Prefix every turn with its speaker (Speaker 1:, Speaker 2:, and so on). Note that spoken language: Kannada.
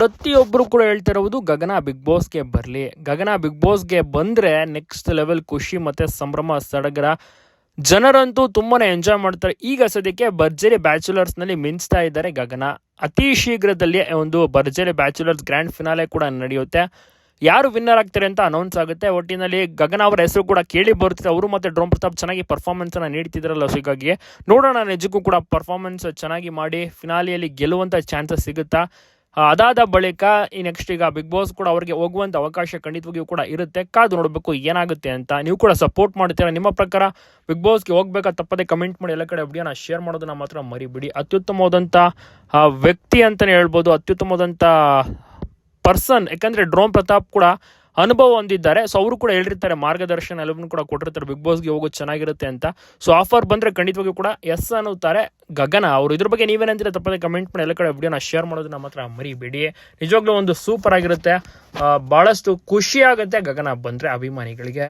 Speaker 1: ಪ್ರತಿಯೊಬ್ಬರು ಕೂಡ ಹೇಳ್ತಿರೋದು ಗಗನ ಬಿಗ್ ಬಾಸ್ಗೆ ಬರಲಿ. ಗಗನ ಬಿಗ್ ಬಾಸ್ಗೆ ಬಂದರೆ ನೆಕ್ಸ್ಟ್ ಲೆವೆಲ್ ಖುಷಿ ಮತ್ತು ಸಂಭ್ರಮ, ಸಡಗರ. ಜನರಂತೂ ತುಂಬಾ ಎಂಜಾಯ್ ಮಾಡ್ತಾರೆ. ಈಗ ಸದ್ಯಕ್ಕೆ ಭರ್ಜರಿ ಬ್ಯಾಚುಲರ್ಸ್ನಲ್ಲಿ ಮಿಂಚ್ತಾ ಇದ್ದಾರೆ ಗಗನ. ಅತಿ ಶೀಘ್ರದಲ್ಲಿ ಒಂದು ಭರ್ಜರಿ ಬ್ಯಾಚುಲರ್ಸ್ ಗ್ರ್ಯಾಂಡ್ ಫಿನಾಲೆ ಕೂಡ ನಡೆಯುತ್ತೆ. ಯಾರು ವಿನ್ನರ್ ಆಗ್ತಾರೆ ಅಂತ ಅನೌನ್ಸ್ ಆಗುತ್ತೆ. ಒಟ್ಟಿನಲ್ಲಿ ಗಗನ ಅವರ ಹೆಸರು ಕೂಡ ಕೇಳಿ ಬರುತ್ತಿದೆ ಅವರು ಮತ್ತೆ ಡ್ರೋನ್ ಪ್ರತಾಪ್ ಚೆನ್ನಾಗಿ ಪರ್ಫಾರ್ಮೆನ್ಸನ್ನು ನೀಡ್ತಿದ್ರಲ್ಲ ಹೀಗಾಗಿ ನೋಡೋಣ, ನಿಜಕ್ಕೂ ಕೂಡ ಪರ್ಫಾರ್ಮೆನ್ಸ್ ಚೆನ್ನಾಗಿ ಮಾಡಿ ಫಿನಾಲಿಯಲ್ಲಿ ಗೆಲ್ಲುವಂಥ ಚಾನ್ಸಸ್ ಸಿಗುತ್ತಾ? ಅದಾದ ಬಳಿಕ ಈ ನೆಕ್ಸ್ಟ್ ಈಗ ಬಿಗ್ ಬಾಸ್ ಕೂಡ ಅವರಿಗೆ ಹೋಗುವಂತ ಅವಕಾಶ ಖಂಡಿತವಾಗಿಯೂ ಕೂಡ ಇರುತ್ತೆ. ಕಾದು ನೋಡಬೇಕು ಏನಾಗುತ್ತೆ ಅಂತ. ನೀವು ಕೂಡ ಸಪೋರ್ಟ್ ಮಾಡ್ತೀರಾ ನಿಮ್ಮ ಪ್ರಕಾರ? ಬಿಗ್ ಬಾಸ್ಗೆ ಹೋಗ್ಬೇಕಾ ತಪ್ಪದೆ ಕಮೆಂಟ್ ಮಾಡಿ ಎಲ್ಲ ಕಡೆ ವಿಡಿಯೋನ ಶೇರ್ ಮಾಡೋದನ್ನ ಮಾತ್ರ ಮರಿಬಿಡಿ. ಅತ್ಯುತ್ತಮವಾದಂಥ ವ್ಯಕ್ತಿ ಅಂತಲೇ ಹೇಳ್ಬೋದು. ಅತ್ಯುತ್ತಮವಾದಂಥ ಪರ್ಸನ್ ಯಾಕಂದ್ರೆ ಡ್ರೋನ್ ಪ್ರತಾಪ್ ಕೂಡ ಅನುಭವ ಹೊಂದಿದ್ದಾರೆ. ಸೊ ಅವರು ಕೂಡ ಹೇಳಿರ್ತಾರೆ, ಮಾರ್ಗದರ್ಶನ ಎಲ್ಲವನ್ನೂ ಕೂಡ ಕೊಟ್ಟಿರ್ತಾರೆ. ಬಿಗ್ ಬಾಸ್ಗೆ ಹೋಗೋದು ಚೆನ್ನಾಗಿರುತ್ತೆ ಅಂತ. ಸೊ ಆಫರ್ ಬಂದರೆ ಖಂಡಿತವಾಗಿಯೂ ಕೂಡ ಎಸ್ ಅನ್ನುತ್ತಾರೆ ಗಗನ. ಅವರು ಇದ್ರ ಬಗ್ಗೆ ನೀವೇನಂತೀರ? ತಪ್ಪದೆ ಕಮೆಂಟ್ ಮಾಡಿ ಎಲ್ಲ ಕಡೆ ವಿಡಿಯೋನ ಶೇರ್ ಮಾಡೋದು ನಮ್ಮ ಹತ್ರ ಮರಿಬೇಡಿ. ನಿಜವಾಗ್ಲೂ ಒಂದು ಸೂಪರ್ ಆಗಿರುತ್ತೆ. ಬಹಳಷ್ಟು ಖುಷಿ ಆಗುತ್ತೆ ಗಗನ ಬಂದರೆ ಅಭಿಮಾನಿಗಳಿಗೆ.